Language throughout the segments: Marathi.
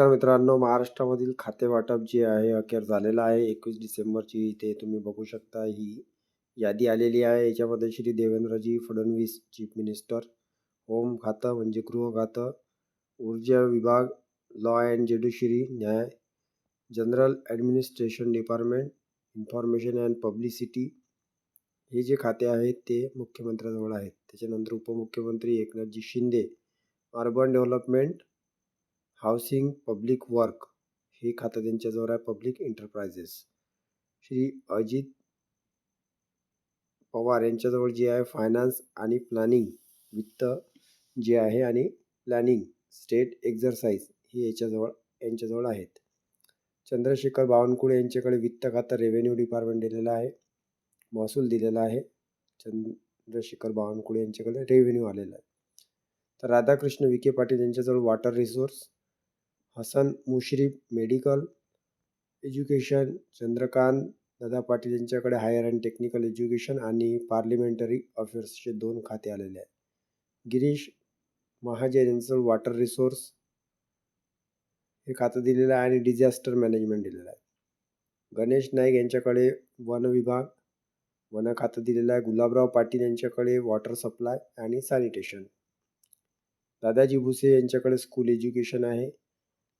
नमस्कार मित्रांनो महाराष्ट्रामधील खाते वाटप जे आहे अखेर झालेलं आहे. एकवीस डिसेंबरची इथे तुम्ही बघू शकता ही यादी आलेली आहे. याच्यामध्ये श्री देवेंद्रजी फडणवीस चीफ मिनिस्टर होम खातं म्हणजे गृह खातं ऊर्जा विभाग लॉ अँड ज्युडिशरी न्याय general administration department information and publicity हे जे खाते आहेत ते मुख्यमंत्र्याजवळ आहेत. त्याच्यानंतर उपमुख्यमंत्री Eknathji Shinde urban development housing public work हे खातं त्यांच्याजवळ आहे पब्लिक एंटरप्राइजेस. श्री अजित पवार यांच्याजवळ जे आहे फायनान्स आणि प्लॅनिंग वित्त जे आहे आणि प्लॅनिंग स्टेट एक्झरसाइज हे याच्याजवळ यांच्याजवळ आहेत. चंद्रशेखर बावनकुळे यांच्याकडे वित्त खातं रेव्हेन्यू डिपार्टमेंट दिलेलं आहे महसूल दिलेला आहे. चंद्रशेखर बावनकुळे यांच्याकडे रेव्हेन्यू आलेला आहे. तर Radhakrishna Vikhe Patil यांच्याजवळ water resource Hasan Mushrif medical education Chandrakant Dada Patil यांच्याकडे हायर अँड टेक्निकल एज्युकेशन आणि पार्लिमेंटरी अफेअर्सचे दोन खाते आलेले आहे गिरीश महाजन यांचं वॉटर रिसोर्स हे खातं दिलेलं आहे आणि डिझास्टर मॅनेजमेंट दिलेलं आहे. गणेश नाईक यांच्याकडे वन विभाग वन खातं दिलेलं आहे. गुलाबराव पाटील यांच्याकडे वॉटर सप्लाय आणि सॅनिटेशन दादाजी भुसे यांच्याकडे स्कूल एज्युकेशन आहे.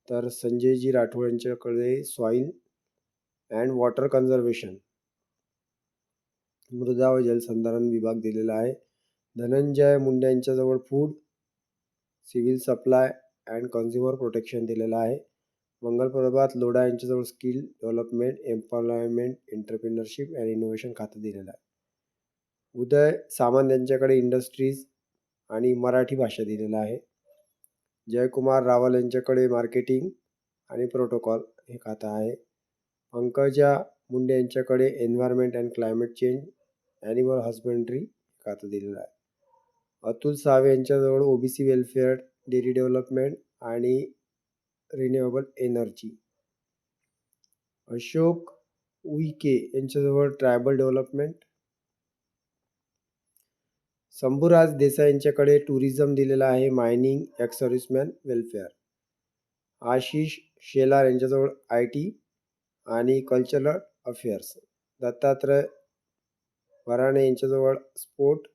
तर संजयजी राठोड यांच्याकडे सॉईल अँड वॉटर कन्झर्वेशन मृदा व जलसंधारण विभाग दिलेला आहे. Dhananjay Munde यांच्याजवळ food civil supply and consumer protection दिलेलं आहे. Mangalprabhat Lodha यांच्याजवळ skill development employment entrepreneurship and innovation खातं दिलेलं आहे. उदय सामंत यांच्याकडे इंडस्ट्रीज आणि मराठी भाषा दिलेलं आहे. जयकुमार रावल यांच्याकडे मार्केटिंग आणि प्रोटोकॉल हे खातं आहे. पंकजा मुंडे यांच्याकडे environment and climate change animal husbandry खातं दिलेलं आहे. Atul Save यांच्याजवळ O B C welfare dairy development आणि रिन्युएबल एनर्जी अशोक उईके यांच्याजवळ ट्रायबल डेव्हलपमेंट शंभूराज देसाई यांच्याकडे टुरिझम दिलेला आहे mining ex serviceman welfare Ashish Shelar यांच्याजवळ I T आणि cultural affairs Dattatray Varane यांच्याजवळ sport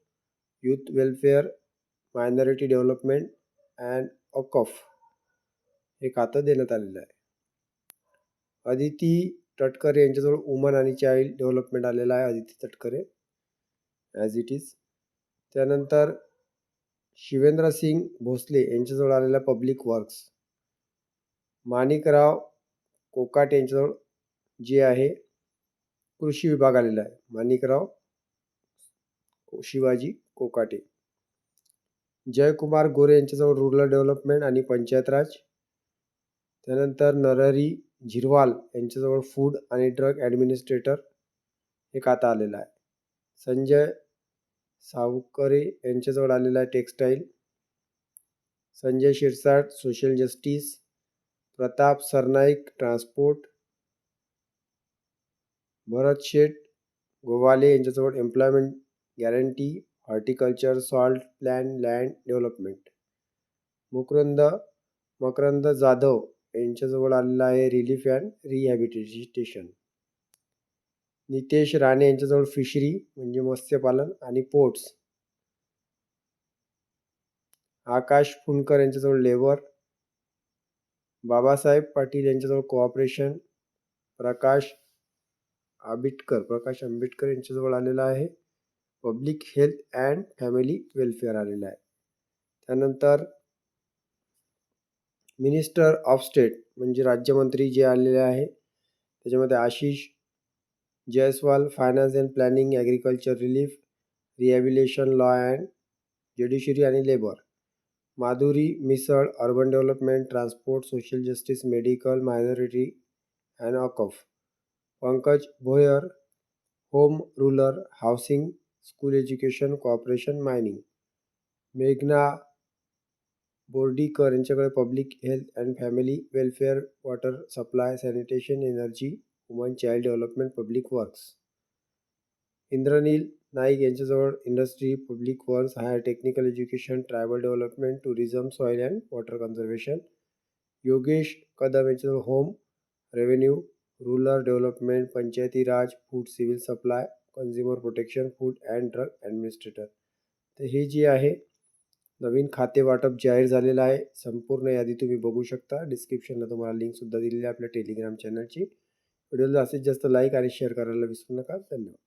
youth welfare minority development and अकॉफ हे खातं देण्यात आलेलं आहे. अदिती तटकरे यांच्याजवळ वुमन आणि चाइल्ड डेव्हलपमेंट आलेलं आहे. Aditi Tatkare as it is त्यानंतर शिवेंद्र सिंग भोसले यांच्याजवळ आलेला पब्लिक वर्क्स. माणिकराव कोकाट यांच्याजवळ जे आहे कृषी विभाग आलेला आहे. माणिकराव शिवाजी कोकाटे. जयकुमार गोरे यांच्याजवळ रुरल डेव्हलपमेंट आणि पंचायत राज त्यानंतर नरहरी झिरवाल यांच्याजवळ फूड आणि ड्रग ॲडमिनिस्ट्रेटर हे खातं आलेलं आहे. संजय सावकरे यांच्याजवळ आलेला आहे textile Sanjay Shirsat social justice Pratap Sarnaik transport Bharat Sheth Gowale यांच्याजवळ employment guarantee horticulture salt plan land development. Mukrand Makrand Jadhav यांच्याजवळ आलेला आहे relief and rehabilitation. Nitesh Rane यांच्याजवळ fishery म्हणजे मत्स्यपालन आणि पोर्ट्स आकाश फुंडकर यांच्याजवळ लेबर बाबासाहेब पाटील यांच्याजवळ कोऑपरेशन प्रकाश आंबेडकर प्रकाश आंबेडकर यांच्याजवळ आलेला आहे. Public health and family welfare आलेला आहे. त्यानंतर मिनिस्टर ऑफ स्टेट म्हणजे राज्यमंत्री जे आलेले आहे. त्याच्यामध्ये Ashish Jaiswal finance and planning agriculture relief rehabilitation law and judiciary आणि labour Madhuri Misal urban development transport social justice medical minority and ऑकॉफ Pankaj Bhoyar home rural housing school education cooperation mining मेघना बोर्डीकर यांच्याकडे public health and family welfare water supply sanitation energy woman child development public works Indranil Naik यांच्याजवळ industry public works higher technical education tribal development tourism soil and water conservation Yogesh Kadam यांच्याजवळ home revenue rural development Panchayati Raj food civil supply consumer protection food and drug administrator तर हे जे आहे नवीन खाते वाटप जाहीर झालेलं आहे. संपूर्ण यादी तुम्ही बघू शकता. डिस्क्रिप्शनला तुम्हाला लिंकसुद्धा दिलेली आहे आपल्या टेलिग्राम चॅनलची व्हिडिओला जास्तीत जास्त लाईक आणि शेअर करायला विसरू नका. धन्यवाद.